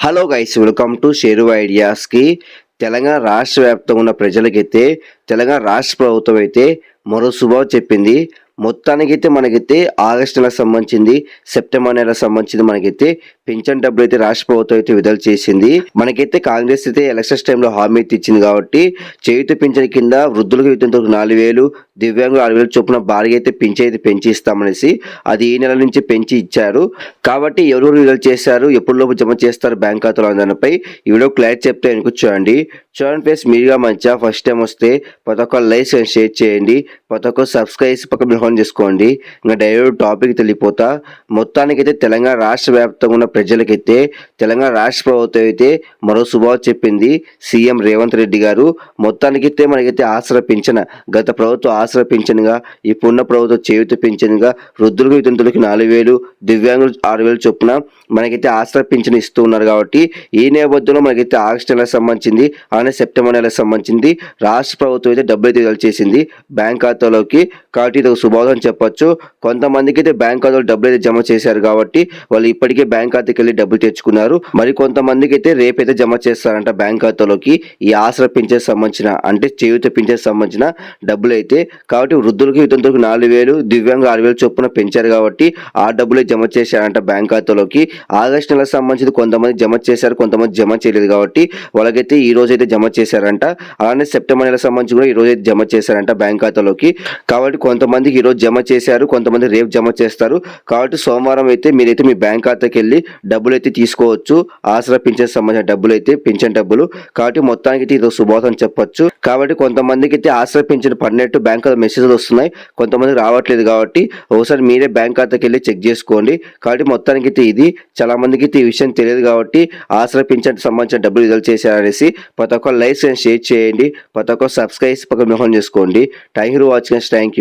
Hello guys welcome to share ఐడియాస్కి Telangana రాష్ట్ర వ్యాప్తంగా ఉన్న ప్రజలకైతే తెలంగాణ రాష్ట్ర ప్రభుత్వం అయితే మరో శుభం చెప్పింది. మొత్తానికైతే మనకైతే ఆగస్టు నెలకు సంబంధించింది సెప్టెంబర్ నెలకు సంబంధించింది మనకైతే పింఛన్ డబ్బులు అయితే రాష్ట్ర ప్రభుత్వం అయితే విడుదల చేసింది. మనకైతే కాంగ్రెస్ అయితే ఎలక్షన్స్ టైంలో హామీ అయితే ఇచ్చింది కాబట్టి చేయుత పింఛన్ కింద వృద్ధులకు వితంతులకు నాలుగు వేలు దివ్యాంగులు ఆరు వేలు చొప్పున భారీ అయితే పింఛన్ అయితే పెంచి ఇస్తామనేసి అది ఈ నెల నుంచి పెంచి ఇచ్చారు. కాబట్టి ఎవరెవరు విడుదల చేశారు ఎప్పటిలోపు జమ చేస్తారు బ్యాంక్ ఖాతాలో దానిపై ఈ వీడియో క్లారిటీ చెప్తే వెనుక చూడండి. చూడండి ప్లేస్ మీరుగా మంచిగా ఫస్ట్ టైం వస్తే ప్రతి ఒక్క లైక్ అండ్ షేర్ చేయండి ప్రతి ఒక్క సబ్స్క్రైబ్ పక్క బిల్ చేసుకోండి. ఇంకా డైరెక్ట్ టాపిక్ తెలియపోతా. మొత్తానికైతే తెలంగాణ రాష్ట్ర వ్యాప్తంగా ఉన్న ప్రజలకైతే తెలంగాణ రాష్ట్ర ప్రభుత్వం అయితే మరో శుభావం చెప్పింది సీఎం రేవంత్ రెడ్డి గారు. మొత్తానికైతే మనకైతే ఆసరా పింఛన గత ప్రభుత్వం ఆసరా పింఛన్గా ఇప్పుడున్న ప్రభుత్వం చేయుత పింఛన్గా వృద్ధులకు వితంతులకు నాలుగు వేలు దివ్యాంగులు ఆరు వేలు చొప్పున మనకైతే ఆసరా పింఛన్ ఇస్తూ ఉన్నారు కాబట్టి ఈ నేపథ్యంలో మనకైతే ఆగస్టు నెలకు సంబంధించింది అలానే సెప్టెంబర్ నెలకు సంబంధించింది రాష్ట్ర ప్రభుత్వం అయితే డబ్బులు అయితే చేసింది. బ్యాంక్ ఖాతాలోకి కాబట్టి ఇది ఒక శుభ అని చెప్పొచ్చు. కొంతమందికి అయితే బ్యాంక్ ఖాతాలో డబ్బులు అయితే జమ చేశారు కాబట్టి వాళ్ళు ఇప్పటికే బ్యాంక్ ఖాతాకి వెళ్ళి డబ్బులు తెచ్చుకున్నారు. మరి కొంతమందికి అయితే రేపైతే జమ చేస్తారంట బ్యాంక్ ఖాతాలోకి ఈ ఆసరా పింఛన్ సంబంధించిన అంటే చేయూత పింఛన్ సంబంధించిన డబ్బులు అయితే కాబట్టి వృద్ధులకి వితంతులకు నాలుగు వేలు దివ్యాంగ ఆరు వేలు చొప్పున పెంచారు కాబట్టి ఆ డబ్బులే జమ చేశారంట బ్యాంక్ ఖాతాలోకి. ఆగస్టు నెలకు సంబంధించి కొంతమంది జమ చేశారు కొంతమంది జమ చేయలేదు కాబట్టి వాళ్ళకైతే ఈ రోజు అయితే జమ చేశారంట. అలానే సెప్టెంబర్ నెలకు సంబంధించి కూడా ఈ రోజు అయితే జమ చేశారంట బ్యాంక్ ఖాతాలోకి. కాబట్టి కొంతమందికి ఈ ఈరోజు జమ చేశారు కొంతమంది రేపు జమ చేస్తారు. కాబట్టి సోమవారం అయితే మీరైతే మీ బ్యాంక్ ఖాతాకి వెళ్ళి డబ్బులు అయితే తీసుకోవచ్చు. ఆసరా పింఛన్ సంబంధించిన డబ్బులు అయితే పింఛన్ డబ్బులు. కాబట్టి మొత్తానికి అయితే ఇది ఒక శుభోదం చెప్పొచ్చు. కాబట్టి కొంతమందికి అయితే ఆసరా పింఛన్ పడినట్టు బ్యాంక్ మెసేజ్లు వస్తున్నాయి. కొంతమంది రావట్లేదు కాబట్టి ఒకసారి మీరే బ్యాంక్ ఖాతాకి వెళ్ళి చెక్ చేసుకోండి. కాబట్టి మొత్తానికి అయితే ఇది. చాలా మందికి అయితే ఈ విషయం తెలియదు కాబట్టి ఆసరా పింఛన్ సంబంధించిన డబ్బులు విడుదల చేశారనేసి ప్రతి ఒక్క లైక్స్ అండ్ షేర్ చేయండి. ప్రతి ఒక్క సబ్స్క్రైబ్ పక్కన మోహన్ చేసుకోండి. Thank you watching thank you